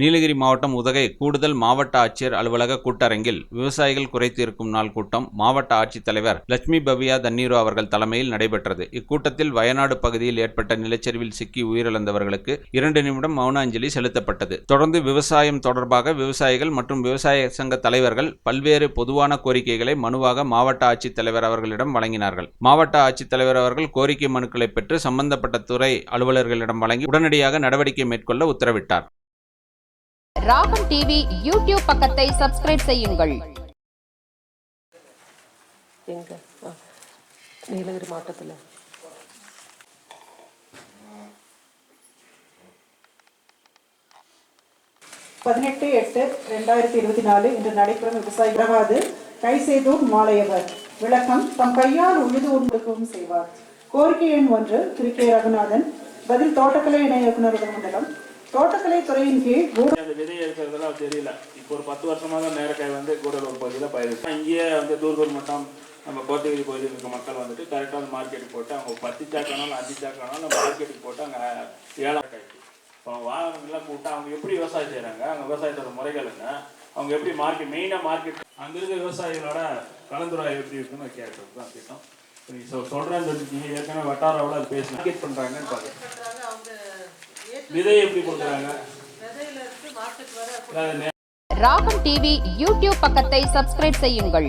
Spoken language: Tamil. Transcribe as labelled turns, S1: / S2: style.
S1: நீலகிரி மாவட்டம் உதகை கூடுதல் மாவட்ட ஆட்சியர் அலுவலக கூட்டரங்கில் விவசாயிகள் குறைத்தீர்க்கும் நாள் கூட்டம் மாவட்ட ஆட்சித்தலைவர் லட்சுமி பவியா தண்ணீரு அவர்கள் தலைமையில் நடைபெற்றது. இக்கூட்டத்தில் வயநாடு பகுதியில் ஏற்பட்ட நிலச்சரிவில் சிக்கி உயிரிழந்தவர்களுக்கு இரண்டு நிமிடம் மௌனாஞ்சலி செலுத்தப்பட்டது. தொடர்ந்து விவசாயம் தொடர்பாக விவசாயிகள் மற்றும் விவசாய சங்க தலைவர்கள் பல்வேறு பொதுவான கோரிக்கைகளை மனுவாக மாவட்ட ஆட்சித்தலைவர் அவர்களிடம் வழங்கினார்கள். மாவட்ட ஆட்சித்தலைவர் அவர்கள் கோரிக்கை மனுக்களை பெற்று சம்பந்தப்பட்ட துறை அலுவலர்களிடம் வழங்கி உடனடியாக நடவடிக்கை மேற்கொள்ள உத்தரவிட்டார்.
S2: ராகம் டிவி யூடியூப் பக்கத்தை சப்ஸ்கிரைப் செய்யுங்கள்.
S3: எங்க? நீலகிரி மாவட்டத்தில்.
S4: பதினெட்டு எட்டு ரெண்டாயிரத்தி இருபத்தி நாலு இன்று நடைபெறும் விவசாய பிரகாது கைசெய்தூர் மாலையவர் விளக்கம் தம் கையால் உழுது உண்படுக்கவும் செய்வார். கோரிக்கை எண் ஒன்று திரு கே ரகுநாதன். பதில் தோட்டக்கலை இணை இயக்குநர் மண்டலம் தோட்டக்கலை துறையின் கீழ்
S5: அந்த விதை இருக்கிறதெல்லாம் தெரியல. இப்போ ஒரு பத்து வருஷமா தான் நேரக்காய் வந்து கூடலூர் பகுதியில் பயிர் இங்கேயே வந்து தூர்கூர் மட்டம் நம்ம கோத்தகிரி பகுதியில் இருக்க மக்கள் வந்துட்டு கரெக்டாக அந்த மார்க்கெட்டுக்கு போட்டு அவங்க பத்து சாக்கானாலும் அஞ்சு சாக்கானாலும் மார்க்கெட்டுக்கு போட்டு அங்கே ஏழாம் காய்க்கு இப்போ அவங்க வாகனங்கள்லாம் கூப்பிட்டு அவங்க எப்படி விவசாயம் செய்கிறாங்க அவங்க விவசாயத்தோட முறைகள் என்ன? அவங்க எப்படி மார்க்கெட் மெயினாக மார்க்கெட் அங்கே இருக்க விவசாயிகளோட கலந்துராய் எப்படி இருக்குன்னு கேட்கறது தான் திட்டம் நீங்கள் சொல் சொல்கிறேன்னு சொல்லி ஏற்கனவே வட்டார அது பேசி மார்க்கெட் பண்ணுறாங்கன்னு பார்க்குறேன் விதை எப்படி கொடுக்குறாங்க?
S2: ராகம் டிவி யூடியூப் பக்கத்தை சப்ஸ்கிரைப் செய்யுங்கள்.